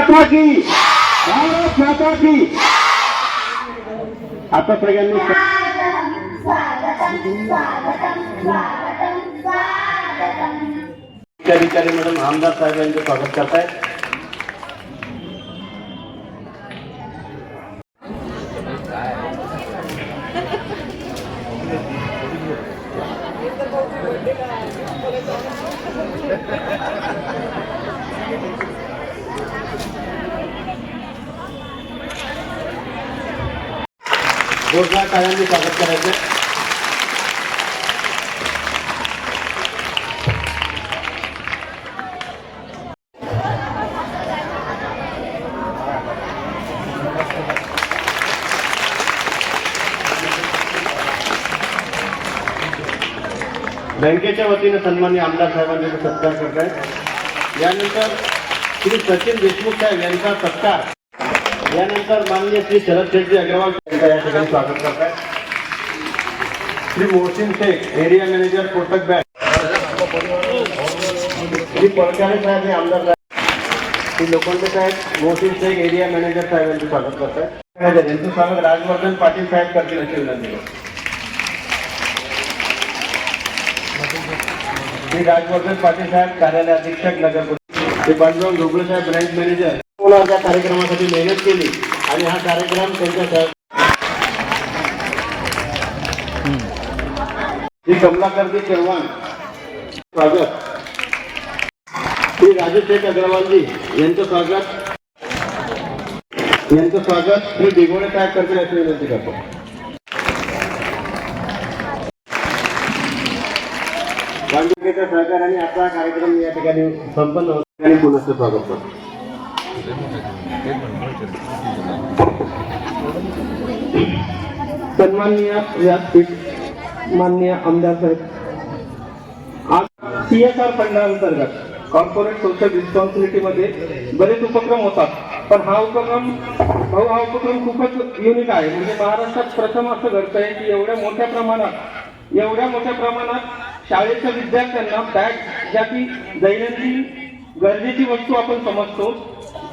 माता की। भारत माता की। आता सगळ्यांनी मॅडम आमदार साहेब यांचं स्वागत करतायत. जोरदार काळांनी स्वागत करायचं. बँकेच्या वतीनं सन्मान्य आमदार साहेबांनी सत्कार करत आहे यानंतर श्री सचिन देशमुख साहेब यांचा सत्कार. यानंतर माननीय श्री शरद शेट्टी अग्रवाल या ठिकाणी स्वागत करत आहे Shri Mohsin Shaikh, area manager, Kotak bank. Shri साहेब हे आमदार साहेब. श्री साहेब, मोहसिन शेख, एरिया मॅनेजर साहेब यांचं स्वागत करत आहे यांचं स्वागत राजवर्धन पाटील साहेब करतील अशी विनंती श्री राजवर्धन पाटील साहेब कार्यालय अधीक्षक नगर श्री पांडुरंग ढोबळे साहेब, ब्रँच मॅनेजर. त्या कार्यक्रमासाठी मेहनत केली आणि हा कार्यक्रम त्यांच्या साहेब श्री कमलाकरजी चव्हाण. स्वागत. श्री राजशेख अग्रवालजी यांचं स्वागत. यांचं स्वागत. श्री दिगोळे साहेब करतील अशी विनंती करतो. वांगिकेच्या सहकार्याने आपला कार्यक्रम या ठिकाणी संपन्न होतो आणि पुनश्च स्वागत करतो. सन्माननीय व्यासपीठ माननीय आमदार साहेब आज सी एस आर फंडाअंतर्गत कॉर्पोरेट सोशल रिस्पॉन्सिबिलिटी मध्ये बरेच उपक्रम होतात. पण हा उपक्रम भाऊ हा उपक्रम खूपच युनिक आहे. म्हणजे महाराष्ट्रात प्रथम असं घडतंय की एवढ्या मोठ्या प्रमाणात एवढ्या मोठ्या प्रमाणात शाळेच्या विद्यार्थ्यांना बॅग ज्या की दैनंदिन गरजेची वस्तू आपण समजतो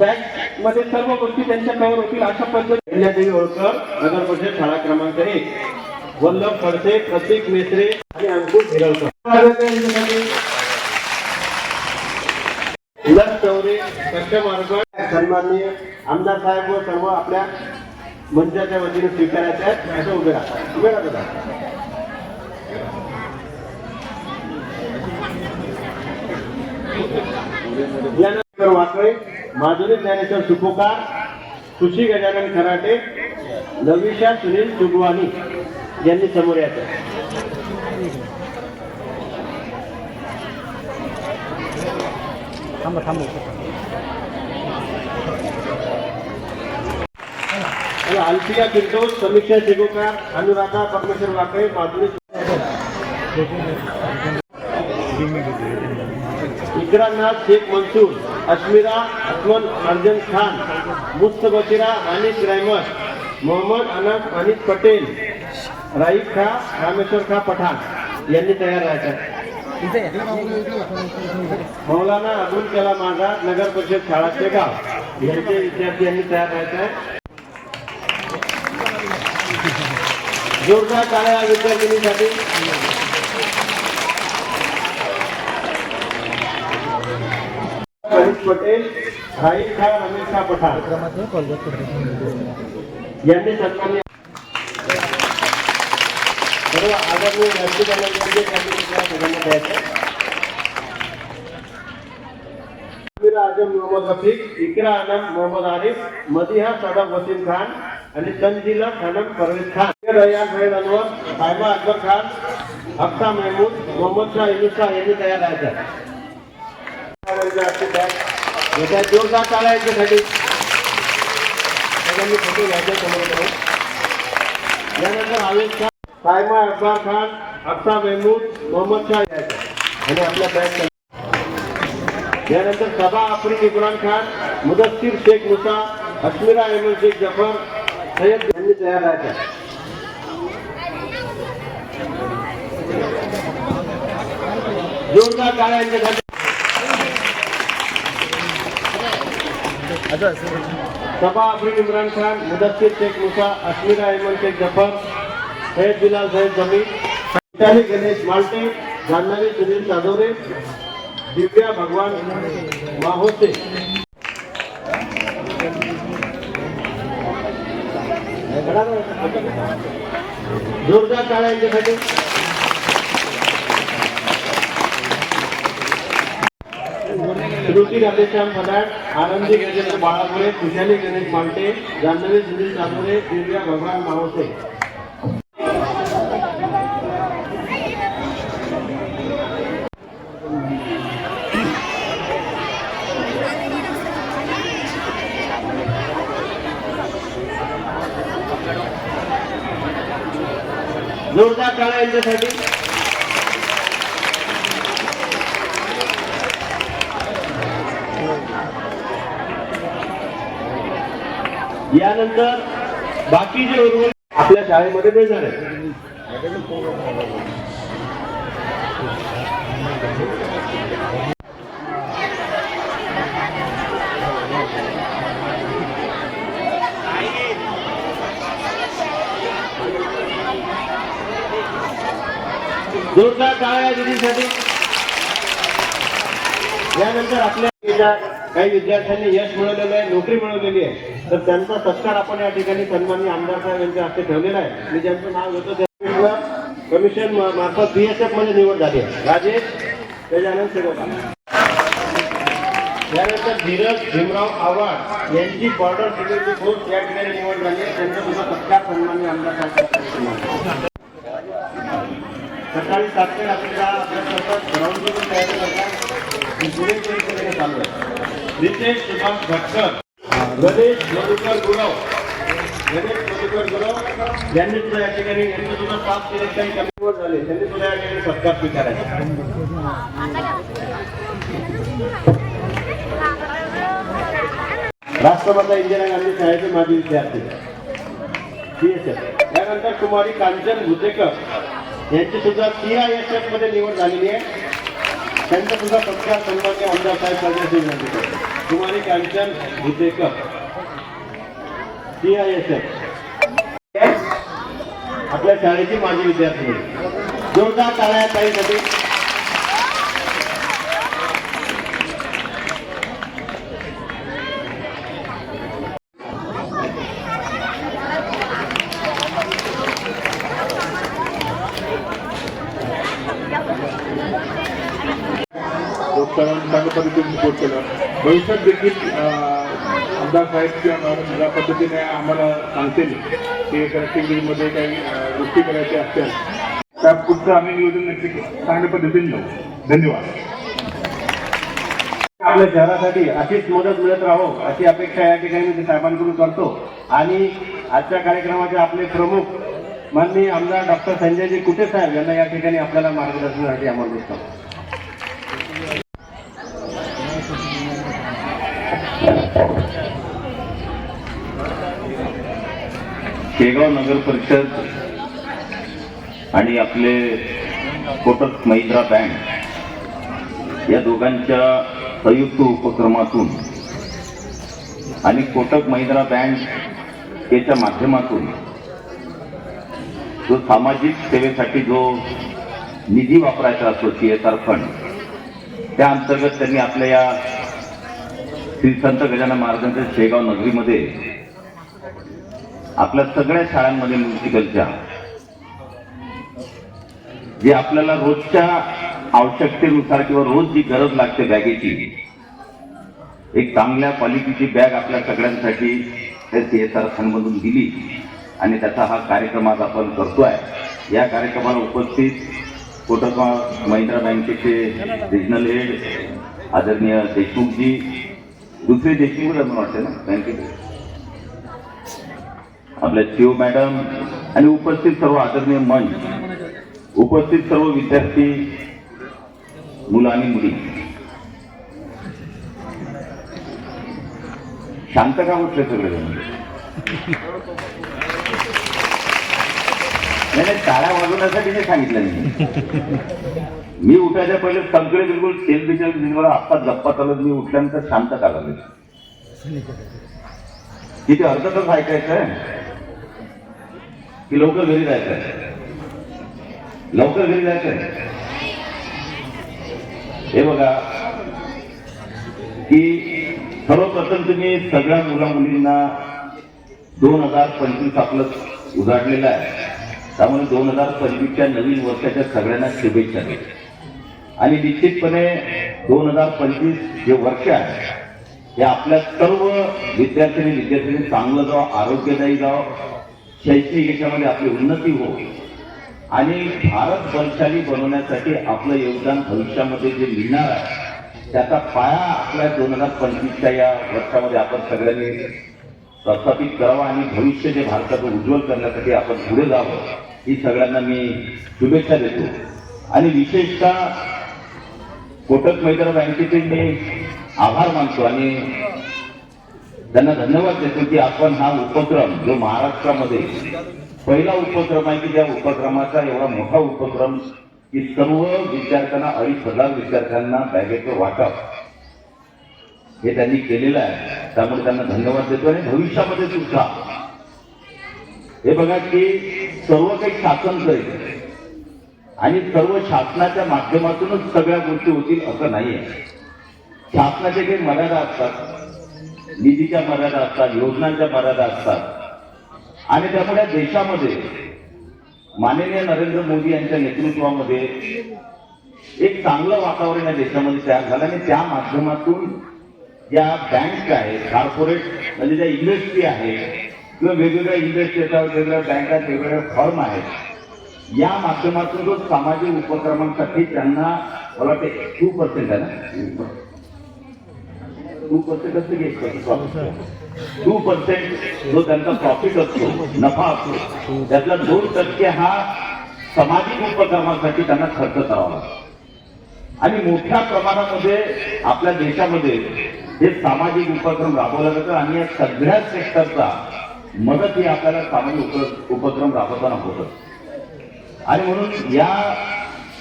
बँकमध्ये सर्व गोष्टी त्यांच्या कव्हर होतील अशा पद्धती अहिल्यादेवी होळकर नगर परिषद शाळा क्रमांक एक वल्लभ फडसे प्रतीक मेत्रे आणि अंकुश हिरवकर. चौरे सक्षम सन्माननीय आमदार साहेब व सर्व आपल्या मंचाच्या वतीने स्वीकारायचे आहेत. असं उभे राहतात. उभे राहतात. वाकळे माधुरी ज्ञानेश्वर सुपोकार सुशी गजानन खराटे लविशा सुनील सुगवानी यांनी समोर यायचं. आणि अल्फिया फिरदौस समीक्षा शेगोकार अनुराधा परमेश्वर वाकळे माधुरी इकरानाथ शेख मंसूर. अश्मिरा असमन अर्जन खान मुस्त बशीरा अनिस रहमत मोहम्मद अनस अनिस पटेल राईफ खा रामेश्वर खा पठाण यांनी तयार राहायचं. मौलाना अब्दुल कलाम आझाद नगर परिषद शाळाचे गाव यांचे विद्यार्थी यांनी तयार राहायचं आहे. जोरदार टाळ्या विद्यार्थिनीसाठी पटेल राईफ खा रमेश खा पठाण. यांनी सन्मान्य सर्व आदरणीय राष्ट्रपती सगळ्यांना द्यायचं आजम मोहम्मद रफीक इकरा आलम मोहम्मद आरिफ मदिहा सदाब वसीम खान आणि तंजिला खानम परवेज खान. रयान फैद अनवर साहिबा अकबर खान हफ्ता मेहमूद मोहम्मद शाह शाह यांनी तयार राहायचं याच्या जोरदार टाळा याच्यासाठी. सगळ्यांनी फोटो घ्यायचा समोर यानंतर आवेश खान सायमा अकबर खान हफ्ता मेहमूद मोहम्मद शाह यायचं. आणि आपल्या बॅग यानंतर सबा आफ्रिक इम्रान खान मुदस्सीर शेख मुसा अश्मिरा अहमद शेख जफर सय्यद यांनी तयार राहायचा जोरदार टाळ्या यांच्यासाठी सबा अफरीन इम्रान खान मुदस्सिर शेख मुसा अश्मिरा अहमद शेख जफर सैयद बिलाल सैयद जमीर इटाली गणेश मालटे जान्हवी सुनील जाधवरे दिव्या भगवान माहोते. जोरदार टाळ्या यांच्यासाठी. श्रुती राधेश्याम फलाट आनंदी गणेश बाळापुरे खुशाली गणेश मालटे जान्हवी सुनील जाधवरे दिव्या भगवान मावसे. जोरदार टाळ्या यांच्यासाठी. यानंतर बाकी जे उर्वरित आपल्या शाळेमध्ये बेजार आहे जोरदार टाळ्या दिदीसाठी. यानंतर आपल्या काही विद्यार्थ्यांनी यश मिळवलेलं आहे नोकरी मिळवलेली आहे तर त्यांचा सत्कार आपण या ठिकाणी सन्माननीय आमदार साहेब यांच्या हस्ते ठेवलेला आहे. मी ज्यांचं नाव घेतो त्या कमिशन बी एस एफमध्ये निवड झाली आहे. राजेश गजानन सेवका त्यानंतर धीरज भीमराव आव्हाड यांची बॉर्डर सिक्युरिटी फोर्स या ठिकाणी निवड झाली आहे. त्यांचा सुद्धा सत्कार सन्माननीय आमदार साहेब सकाळी सात ते रात्री दहा अभ्यास करतात ग्राउंडची पण तयारी करतात आणि पुढे चालू आहे. रितेश सुभाष भटकर गणेश मधुकर गुरव गणेश मधुकर गुरव यांनी सुद्धा या ठिकाणी यांनी सुद्धा पाच केले काही कमी झाले. त्यांनी सुद्धा या ठिकाणी सत्कार स्वीकारायचा. राष्ट्रमाता इंदिरा गांधी शाळेचे माजी विद्यार्थी सीएसएफ त्यानंतर कुमारी कांचन भुतेकर यांची सुद्धा सीआयएसएफमध्ये निवड झालेली आहे. त्यांचा सुद्धा सत्कार सन्मान्य आमदार साहेब करण्याची विनंती करतो कुमारी कांचन भुतेकर सीआयएसएफ आपल्या शाळेची माजी विद्यार्थी. जोरदार टाळ्या ताईसाठी लोकसभांनी चांगल्या पद्धतीने सपोर्ट केलं भविष्यात देखील आमदार साहेब किंवा मॅडम ज्या पद्धतीने आम्हाला सांगतील की मध्ये काही गोष्टी करायच्या असतील त्या पुढचं आम्ही नियोजन नक्की चांगल्या पद्धतीने जाऊ धन्यवाद. आपल्या शहरासाठी अशीच मदत मिळत राहो अशी अपेक्षा या ठिकाणी मी साहेबांकडून करतो. आणि आजच्या कार्यक्रमाचे आपले प्रमुख माननीय आमदार डॉक्टर संजयजी कुटे साहेब यांना या ठिकाणी आपल्याला मार्गदर्शनासाठी आमंत्रित करतो. शेगाव नगर परिषद आणि आपले कोटक महिंद्रा बँक या दोघांच्या संयुक्त उपक्रमातून आणि कोटक महिंद्रा बँक याच्या माध्यमातून जो सामाजिक सेवेसाठी जो निधी वापरायचा असतो सी एस आर फंड त्या अंतर्गत त्यांनी आपल्या या श्री संत गजानन महाराजांच्या शेगाव नगरीमध्ये आपल्या सगळ्या शाळांमध्ये म्युझिकलच्या जे आपल्याला रोजच्या आवश्यकतेनुसार किंवा रोज जी गरज लागते बॅगेची एक चांगल्या क्वालिटीची बॅग आपल्या सगळ्यांसाठी सी एस आर फंडमधून दिली आणि त्याचा हा कार्यक्रम आज आपण करतोय. या कार्यक्रमाला उपस्थित कोटक महिंद्रा बँकेचे रिजनल हेड आदरणीय देशमुखजी दुसरे देखील मला वाटते ना बँकेचे आपल्या शिव मॅडम आणि उपस्थित सर्व आदरणीय मंच उपस्थित सर्व विद्यार्थी मुलं आणि मुली. शांत का म्हटलं सगळे नाही नाही टाळ्या वाजवण्यासाठी नाही सांगितलं नाही मी उठायच्या पहिले सगळे बिलकुल सेल्फीच्या बिलकुल आत्ता गप्पा चालत मी उठल्यानंतर शांत का तिथे अर्थातच अर्ध ऐकायचं आहे. की लवकर घरी जायचं आहे. लवकर घरी जायचं आहे. हे बघा की सर्वप्रथम तुम्ही सगळ्या मुला मुलींना दोन हजार पंचवीस आपलं उजाडलेलं आहे. त्यामुळे दोन हजार पंचवीसच्या नवीन वर्षाच्या सगळ्यांना शुभेच्छा देतो. आणि निश्चितपणे दोन हजार पंचवीस जे वर्ष आहे हे आपल्या सर्व विद्यार्थ्यांनी विद्यार्थ्यांनी चांगलं जावं आरोग्यदायी जावं शैक्षणिक याच्यामध्ये आपली उन्नती हो. आणि भारत बलशाली बनवण्यासाठी आपलं योगदान भविष्यामध्ये जे मिळणार आहे त्याचा पाया आपल्या दोन हजार पंचवीसच्या या वर्षामध्ये आपण सगळ्यांनी प्रस्थापित करावा आणि भविष्य जे भारताचं उज्ज्वल करण्यासाठी आपण पुढे जावं ही सगळ्यांना मी शुभेच्छा देतो. आणि विशेषतः कोटक महिला बँकेचे मी आभार मानतो आणि त्यांना धन्यवाद देतो की आपण हा उपक्रम जो महाराष्ट्रामध्ये पहिला उपक्रम आहे की ज्या उपक्रमाचा एवढा मोठा उपक्रम की सर्व विद्यार्थ्यांना अडीच हजार विद्यार्थ्यांना बॅगेचं वाटप हे त्यांनी केलेलं आहे. त्यामुळे त्यांना धन्यवाद देतो आणि भविष्यामध्ये सुद्धा. हे बघा की सर्व काही शासन करेल आणि सर्व शासनाच्या माध्यमातूनच सगळ्या गोष्टी होतील असं नाही आहे शासनाचे काही मर्यादा असतात. निधीच्या मर्यादा असतात योजनांच्या मर्यादा असतात. आणि त्यामुळे देशामध्ये माननीय नरेंद्र मोदी यांच्या नेतृत्वामध्ये एक चांगलं वातावरण या देशामध्ये तयार झालं आणि त्या माध्यमातून ज्या बँक आहेत कॉर्पोरेट म्हणजे ज्या इंडस्ट्री आहे किंवा वेगवेगळ्या इंडस्ट्रीच्या वेगवेगळ्या बँका वेगवेगळ्या फर्म आहेत या माध्यमातून जो सामाजिक उपक्रमांसाठी त्यांना मला ते टू पर्सेंट आहे ना? टू पर्सेंट असते टू पर्सेंट जो त्यांचा प्रॉफिट असतो नफा असतो त्यातला दोन टक्के हा सामाजिक उपक्रमासाठी त्यांना खर्च करावा लागतो. आणि मोठ्या प्रमाणामध्ये आपल्या देशामध्ये हे सामाजिक उपक्रम राबवला जातं आणि या सगळ्या सेक्टरचा मदत ही आपल्याला सामाजिक उपक्रम राबवताना होतं आणि म्हणून या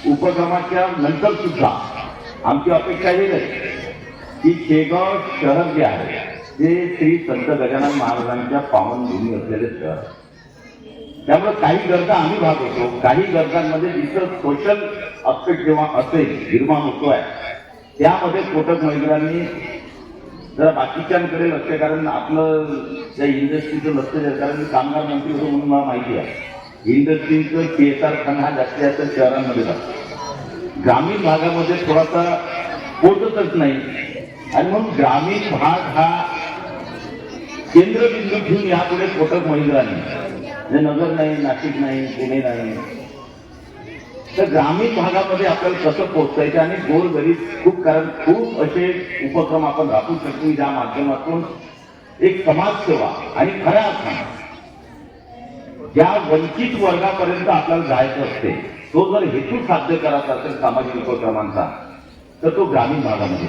उपक्रमाच्या नंतर सुद्धा आमची अपेक्षा ही आहे की शेगाव शहर जे आहे ते श्री संत गजानन महाराजांच्या पावनभूमी असलेले शहर. त्यामुळे काही गरजा आम्ही भागवतो काही गरजांमध्ये जिथं सोशल अपेक्ट जेव्हा असेल निर्माण होतो आहे त्यामध्ये कोटक महिलांनी जरा बाकीच्यांकडे लक्ष कारण आपलं त्या इंडस्ट्रीचं लक्ष द्या कारण मी कामगार मंत्री होतो म्हणून मला माहिती आहे. इंडस्ट्रीचं पी एस आर फंड हा जास्तीत जास्त शहरांमध्ये जातो ग्रामीण भागामध्ये थोडासा पोचतच नाही. आणि म्हणून ग्रामीण भाग हा केंद्रबिंदू घेऊन यापुढे कोटक महिलांनी म्हणजे नगर नाही नाशिक नाही पुणे नाही. तर ग्रामीण भागामध्ये आपल्याला कसं पोहोचायचं आणि गोरगरीब खूप कारण खूप असे उपक्रम आपण राखू शकतो ज्या माध्यमातून एक समाजसेवा आणि खऱ्या अर्थानं ज्या वंचित वर्गापर्यंत आपल्याला जायचं असते तो जर हेतू साध्य करायचा असेल सामाजिक उपक्रमांचा तर तो ग्रामीण भागामध्ये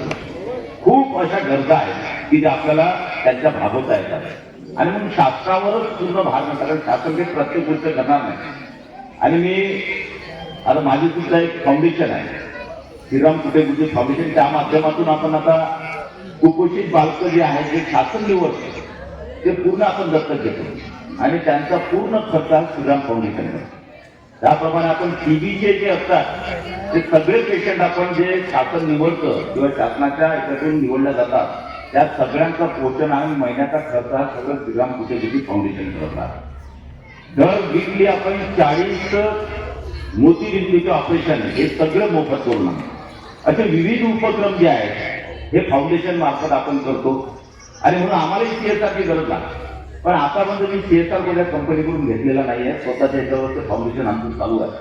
खूप अशा गरजा आहेत की ज्या आपल्याला त्यांच्या भागवता येतात. आणि म्हणून शास्त्रावरच पूर्ण भाग नसतात कारण शास्त्र काही प्रत्येक गोष्ट करणार नाही. आणि मी आता माझी सुद्धा एक फाउंडेशन आहे. श्रीराम कुठे म्हणजे कुठे फाउंडेशन त्या माध्यमातून आपण आता कुपोषित बालकं जे आहेत जे शासन निवडतो ते पूर्ण आपण दत्तक घेतो. आणि त्यांचा पूर्ण खर्च हा श्रीराम फाउंडेशन करतो त्याप्रमाणे आपण टीबीचे जे असतात ते सगळे पेशंट आपण जे शासन निवडतं किंवा शासनाच्या याच्यातून निवडल्या जातात त्या सगळ्यांचा पोषण आणि महिन्याचा खर्च हा सगळं श्रीराम कुठे फाउंडेशन करतात दर वीकली आपण चाळीस मोतीबिंदूचे ऑपरेशन हे सगळं मोफत करून असे विविध उपक्रम जे आहेत हे फाउंडेशन मार्फत आपण करतो. आणि म्हणून आम्हालाही सीएसआरची गरज लागते. पण आतापर्यंत मी आर कोणत्या कंपनीकडून घेतलेला नाही आहे स्वतःच्या ह्याच्यावरचं फाउंडेशन आमचं चालू आहे.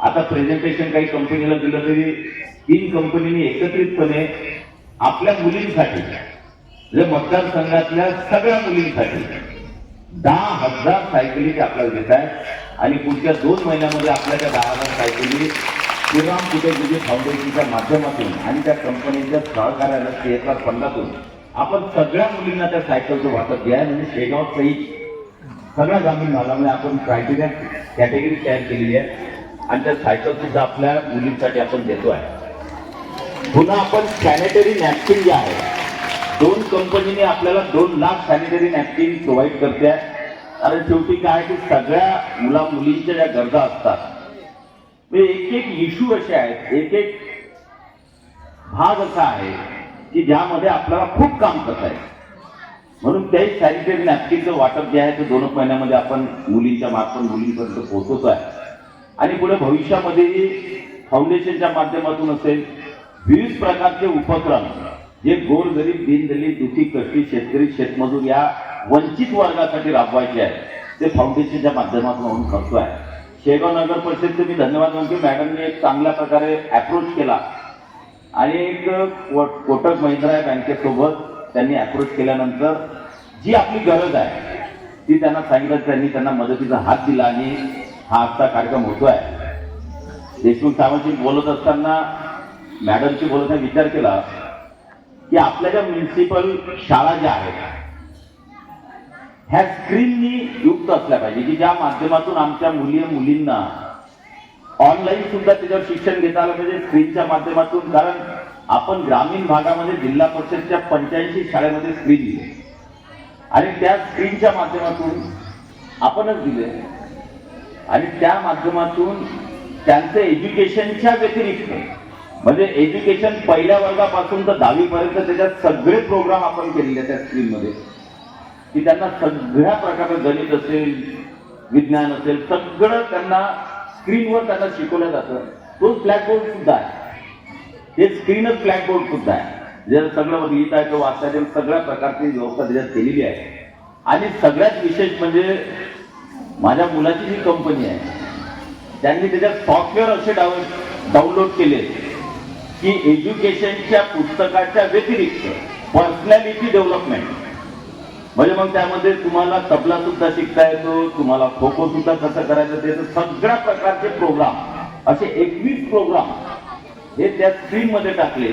आता प्रेझेंटेशन काही कंपनीला दिलं तरी तीन कंपनीने एकत्रितपणे आपल्या मुलींसाठी म्हणजे मतदारसंघातल्या सगळ्या मुलींसाठी दहा हजार सायकली ते आपल्याला देत आहेत. आणि पुढच्या दोन महिन्यामध्ये आपल्या त्या दहा हजार सायकली श्रीराम कुटे गुजे फाउंडेशनच्या माध्यमातून आणि त्या कंपनीच्या सहकार्याला सीएसआर फंडातून आपण सगळ्या मुलींना त्या सायकलचं वाटप द्या म्हणजे शेगाव सहित सगळ्या ग्रामीण भागामध्ये आपण क्रायटेरिया कॅटेगरी तयार केलेली आहे. आणि त्या सायकल सुद्धा आपल्या मुलींसाठी आपण देतो आहे पुन्हा आपण सॅनिटरी नॅपकिन जे आहे दोन कंपनीने आपल्याला दोन लाख सॅनिटरी नॅपकिन प्रोव्हाइड करते. आहे कारण शेवटी काय की सगळ्या मुला मुलींच्या ज्या गरजा असतात ते एक एक इश्यू असे आहेत एक एक भाग असा आहे की ज्यामध्ये आपल्याला खूप काम करता आहे म्हणून त्याही सॅनिटरी नॅपकिनचं वाटप जे आहे ते दोन महिन्यामध्ये आपण मुलींच्या मार्फत मुलींपर्यंत पोहोचवतो आहे. आणि पुढे भविष्यामध्येही फाउंडेशनच्या माध्यमातून असेल विविध प्रकारचे उपक्रम जे गोरगरीब दीनदलित दुखी कष्टी शेतकरी शेतमजूर या वंचित वर्गासाठी राबवायचे आहेत ते फाउंडेशनच्या माध्यमातून आपण करतो आहे शेगाव नगर परिषदचे मी धन्यवाद म्हणतो मॅडमने एक चांगल्या प्रकारे अप्रोच केला. आणि एक कोटक महिंद्रा बँकेसोबत त्यांनी अप्रोच केल्यानंतर जी आपली गरज आहे ती त्यांना सांगितलं त्यांनी त्यांना मदतीचा हात दिला आणि हा आजचा कार्यक्रम होतो आहे देशमुख साहेबांशी बोलत असताना मॅडमशी बोलताना विचार केला की आपल्या ज्या म्युन्सिपल शाळा ज्या आहेत ह्या स्क्रीननी युक्त असल्या पाहिजे की ज्या माध्यमातून आमच्या मुली मुलींना ऑनलाईन सुद्धा त्याच्यावर शिक्षण घेता आलं म्हणजे पाहिजे स्क्रीनच्या माध्यमातून कारण आपण ग्रामीण भागामध्ये जिल्हा परिषदच्या पंच्याऐंशी शाळेमध्ये स्क्रीन दिले. आणि त्या स्क्रीनच्या माध्यमातून आपणच दिले. आणि त्या माध्यमातून त्यांचं एज्युकेशनच्या व्यतिरिक्त म्हणजे एज्युकेशन पहिल्या वर्गापासून तर दहावीपर्यंत त्याच्यात सगळे प्रोग्राम आपण केलेले त्या स्क्रीनमध्ये की त्यांना सगळ्या प्रकारचं गणित असेल विज्ञान असेल सगळं त्यांना स्क्रीनवर त्यांना शिकवलं जातं. तोच ब्लॅकबोर्ड सुद्धा आहे. हे स्क्रीनच ब्लॅकबोर्ड सुद्धा आहे. जर सगळं लिहिताय किंवा वाचता येतं सगळ्या प्रकारची व्यवस्था त्याच्यात केलेली आहे. आणि सगळ्यात विशेष म्हणजे माझ्या मुलाची जी कंपनी आहे त्यांनी त्याच्यात सॉफ्टवेअर असे डाऊन डाउनलोड केले की एज्युकेशनच्या पुस्तकाच्या व्यतिरिक्त पर्सनॅलिटी डेव्हलपमेंट म्हणजे मग त्यामध्ये तुम्हाला तबला सुद्धा शिकता येतो तुम्हाला खो खो सुद्धा कसं करायचं ते सगळ्या प्रकारचे प्रोग्राम असे एकवीस प्रोग्राम हे त्या स्क्रीन मध्ये टाकले.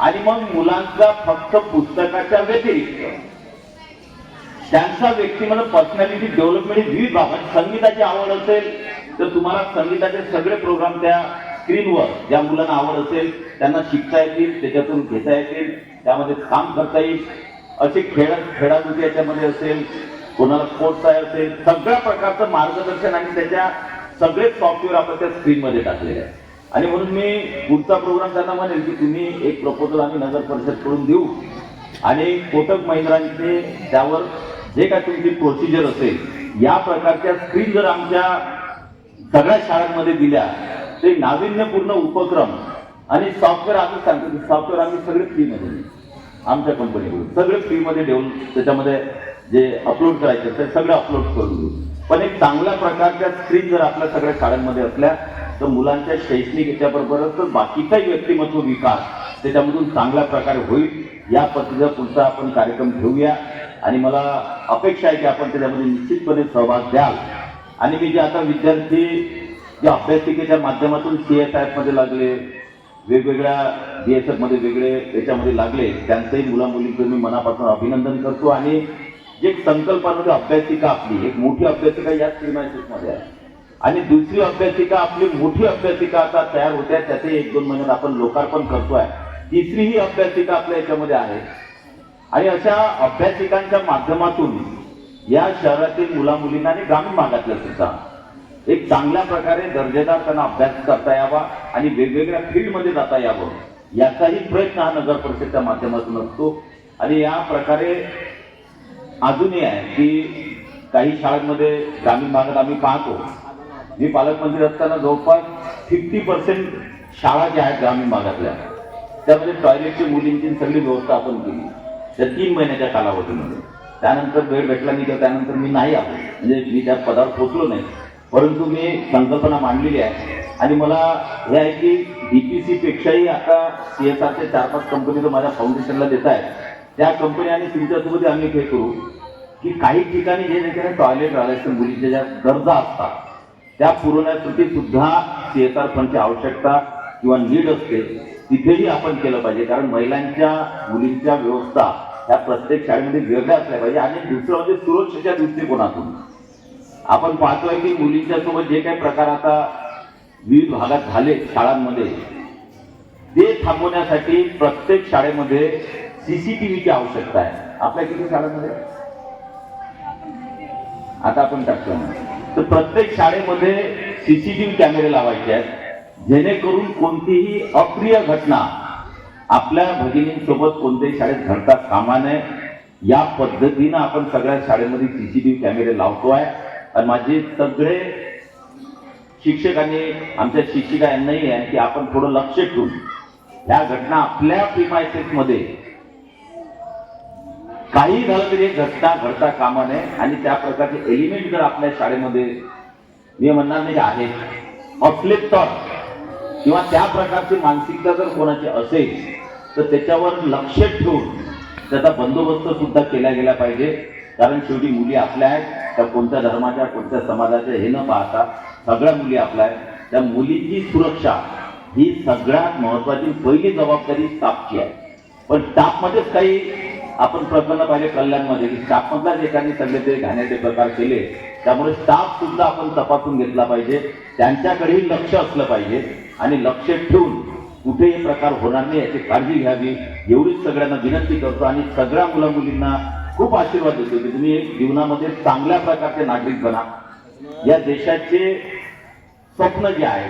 आणि मग मुलांचा फक्त पुस्तकाच्या व्यतिरिक्त त्यांचा व्यक्तिमत्व पर्सनॅलिटी डेव्हलपमेंट ही विविध भागात संगीताची आवड असेल तर तुम्हाला संगीताचे सगळे प्रोग्राम त्या स्क्रीनवर ज्या मुलांना आवड असेल त्यांना शिकता येतील त्याच्यातून घेता येतील त्यामध्ये काम करता येईल. असे खेळ खेळाडू याच्यामध्ये असेल कोणाला स्पोर्ट्स आहे असेल सगळ्या प्रकारचं मार्गदर्शन आणि त्याच्या सगळे सॉफ्टवेअर आपण त्या स्क्रीनमध्ये टाकलेले आहे आणि म्हणून मी पुढचा प्रोग्राम त्यांना म्हणेल की तुम्ही एक प्रपोजल आम्ही नगर परिषद करून देऊ. आणि कोटक महिंद्रांचे त्यावर जे काय तुमची प्रोसिजर असेल या प्रकारच्या स्क्रीन जर आमच्या सगळ्या शाळांमध्ये दिल्या ते नाविन्यपूर्ण उपक्रम आणि सॉफ्टवेअर आम्ही सांगतो सॉफ्टवेअर आम्ही सगळे फ्रीमध्ये आमच्या कंपनीकडून सगळे फ्रीमध्ये देऊन त्याच्यामध्ये जे अपलोड करायचे ते सगळं अपलोड करून देऊ पण एक चांगल्या प्रकारच्या स्क्रीन जर आपल्या सगळ्या शाळांमध्ये असल्या तर मुलांच्या शैक्षणिक याच्याबरोबरच तर बाकीचाही व्यक्तिमत्व विकास त्याच्यामधून चांगल्या प्रकारे होईल या पद्धतीचा पुढचा आपण कार्यक्रम घेऊया. आणि मला अपेक्षा आहे की आपण त्याच्यामध्ये निश्चितपणे सहभाग द्याल. आणि मी जे आता विद्यार्थी जे अभ्यासिकेच्या माध्यमातून सी एस आयमध्ये लागले वेगवेगळ्या बी एसमध्ये वेगळे याच्यामध्ये लागले त्यांचंही मुला मुलींचं मी मनापासून अभिनंदन करतो. आणि एक संकल्पामध्ये अभ्यासिका आपली एक मोठी अभ्यासिका या मध्ये आहे. आणि दुसरी अभ्यासिका आपली मोठी अभ्यासिका आता तयार होत्या त्याचे एक दोन महिन्यात आपण लोकार्पण करतोय. तिसरी ही अभ्यासिका आपल्या याच्यामध्ये आहे. आणि अशा अभ्यासिकांच्या माध्यमातून या शहरातील मुला मुलींना आणि ग्रामीण भागातल्या सुद्धा एक चांगल्या प्रकारे दर्जेदार त्यांना अभ्यास करता यावा आणि वेगवेगळ्या फील्डमध्ये जाता यावं याचाही प्रयत्न हा नगर परिषदच्या माध्यमातून असतो. आणि या प्रकारे अजूनही आहे की काही शाळांमध्ये ग्रामीण भागात आम्ही पाहतो मी पालकमंत्री असताना जवळपास फिफ्टी पर्सेंट शाळा ज्या आहेत ग्रामीण भागातल्या त्यामध्ये टॉयलेटची मुलींची सगळी व्यवस्था आपण केली. त्या तीन महिन्याच्या कालावधीमध्ये. त्यानंतर वेळ भेटला नाही किंवा त्यानंतर मी नाही आलो. म्हणजे मी त्या पदावर पोचलो नाही. परंतु मी संकल्पना मांडलेली आहे. आणि मला हे आहे की बी पी सीपेक्षाही आता सी एस आरच्या चार पाच कंपनी तर माझ्या फाउंडेशनला देत आहेत त्या कंपनी आणि तुमच्यासोबत आम्ही हे करू की काही ठिकाणी जे जे टॉयलेट राहिल्याच्या मुलीच्या ज्या गरजा असतात त्या पुरवण्यासाठी सुद्धा सी एस आर फंडची आवश्यकता किंवा नीड असते तिथेही आपण केलं पाहिजे. कारण महिलांच्या मुलींच्या व्यवस्था ह्या प्रत्येक शाळेमध्ये वेगळ्या असल्या पाहिजे. आणि दुसरं म्हणजे सुरक्षेच्या दृष्टिकोनातून. आपण पाहतोय की मुलींच्या सोबत जे काही प्रकार आता विविध भागात झाले शाळांमध्ये ते थांबवण्यासाठी प्रत्येक शाळेमध्ये सीसीटीव्हीची आवश्यकता आहे. आपल्या किती शाळांमध्ये? आता आपण टाकतो तर प्रत्येक शाळेमध्ये सीसीटीव्ही कॅमेरे लावायचे आहेत जेणेकरून कोणतीही अप्रिय घटना आपल्या भगिनींसोबत कोणत्याही शाळेत घडता कामा नये. या पद्धतीनं आपण सगळ्या शाळेमध्ये सीसीटीव्ही कॅमेरे लावतो आहे. आणि माझे सगळे शिक्षकांनी आमच्या शिक्षिका यांनाही आहे की आपण थोडं लक्ष ठेवू ह्या घटना आपल्या प्रिमायसेस मध्ये काही झालं तरी घटना घडता कामा नये आणि त्या प्रकारचे एलिमेंट जर आपल्या शाळेमध्ये मी म्हणणार नाही आहे असले तर किंवा त्या प्रकारची मानसिकता जर कोणाची असेल तर त्याच्यावर लक्ष ठेवून त्याचा बंदोबस्त सुद्धा केला गेला पाहिजे. कारण शेवटी मुली आपल्या आहेत. त्या कोणत्या धर्माच्या कोणत्या समाजाच्या हे न पाहता सगळ्या मुली आपल्या आहेत. त्या मुलींची सुरक्षा ही सगळ्यात महत्वाची पहिली जबाबदारी स्टाफची आहे. पण स्टाफमध्येच काही आपण प्रकरण पाहिजे कल्याणमध्ये की स्टाफमधल्याच एकाने सगळे ते घाण्याचे प्रकार केले. त्यामुळे स्टाफ सुद्धा आपण तपासून घेतला पाहिजे. त्यांच्याकडेही लक्ष असलं पाहिजे आणि लक्ष ठेवून कुठेही प्रकार होणार नाही याची काळजी घ्यावी. एवढीच सगळ्यांना विनंती करतो आणि सगळ्या मुला मुलींना खूप आशीर्वाद देतो की तुम्ही एक जीवनामध्ये चांगल्या प्रकारचे नागरिक बना. या देशाचे स्वप्न जे आहे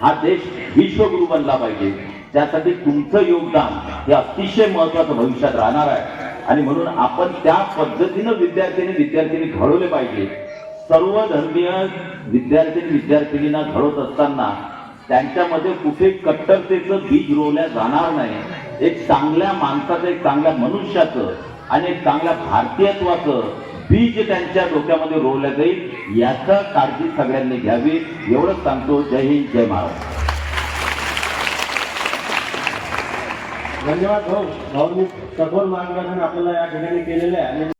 हा देश विश्वगुरु बनला पाहिजे. त्यासाठी तुमचं योगदान हे अतिशय महत्वाचं भविष्यात राहणार आहे. आणि म्हणून आपण त्या पद्धतीनं विद्यार्थ्यांनी विद्यार्थिनी घडवले पाहिजे. सर्व धर्मीय विद्यार्थी विद्यार्थिनींना घडवत असताना त्यांच्यामध्ये कुठे कट्टरतेचं बीज रोवल्या जाणार नाही. एक चांगल्या माणसाचं एक चांगल्या मनुष्याचं आणि एक चांगल्या भारतीयत्वाचं बीज त्यांच्या डोक्यामध्ये रोवलं जाईल याचा काळजी सगळ्यांनी घ्यावी. एवढंच सांगतो. जय हिंद जय महाराष्ट्र. धन्यवाद भाऊ. भाऊनी कठोर मार्गदर्शन आपल्याला या ठिकाणी केलेलं आहे. आणि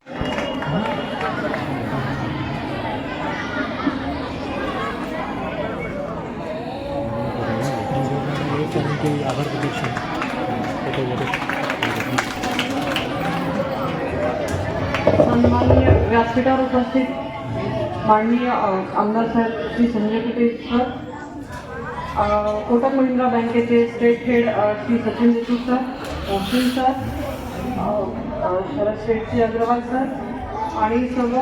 आभार प्रदर्शन. व्यासपीठावर उपस्थित माननीय आमदार साहेब श्री संजय कुटे सर कोटक महिंद्रा बँकेचे state head Shri Sachin Deshmukh sir Oshin sir Sharad Shethji Agarwal sir आणि सर्व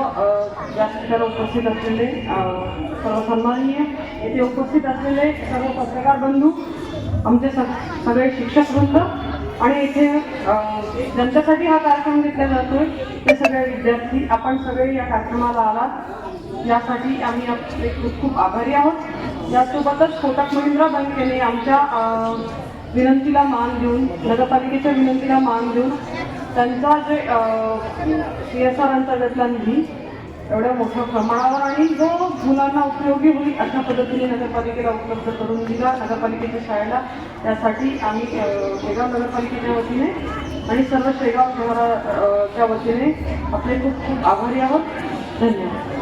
व्यासपीठाला उपस्थित असलेले सर्व सन्माननीय येथे उपस्थित असलेले सर्व पत्रकार बंधू आमचे स- सगळे शिक्षक वृंद आणि इथे ज्यांच्यासाठी हा कार्यक्रम घेतला जातोय. ते सगळे विद्यार्थी आपण सगळे या कार्यक्रमाला आलात. यासाठी आम्ही खूप खूप आभारी आहोत. यासोबतच कोटक महिंद्रा बँकेने आमच्या विनंतीला मान देऊन नगरपालिकेच्या विनंतीला मान देऊन त्यांचा जे सी एस आर अंतर्गतला निधी एवढ्या मोठ्या प्रमाणावर आणि जो मुलांना उपयोगी होईल अशा पद्धतीने नगरपालिकेला उपलब्ध करून दिला. नगरपालिकेच्या शाळेला. त्यासाठी आम्ही शेगाव नगरपालिकेच्या वतीने आणि सर्व शेगाव शहराच्या वतीने आपले खूप खूप आभारी आहोत. धन्यवाद.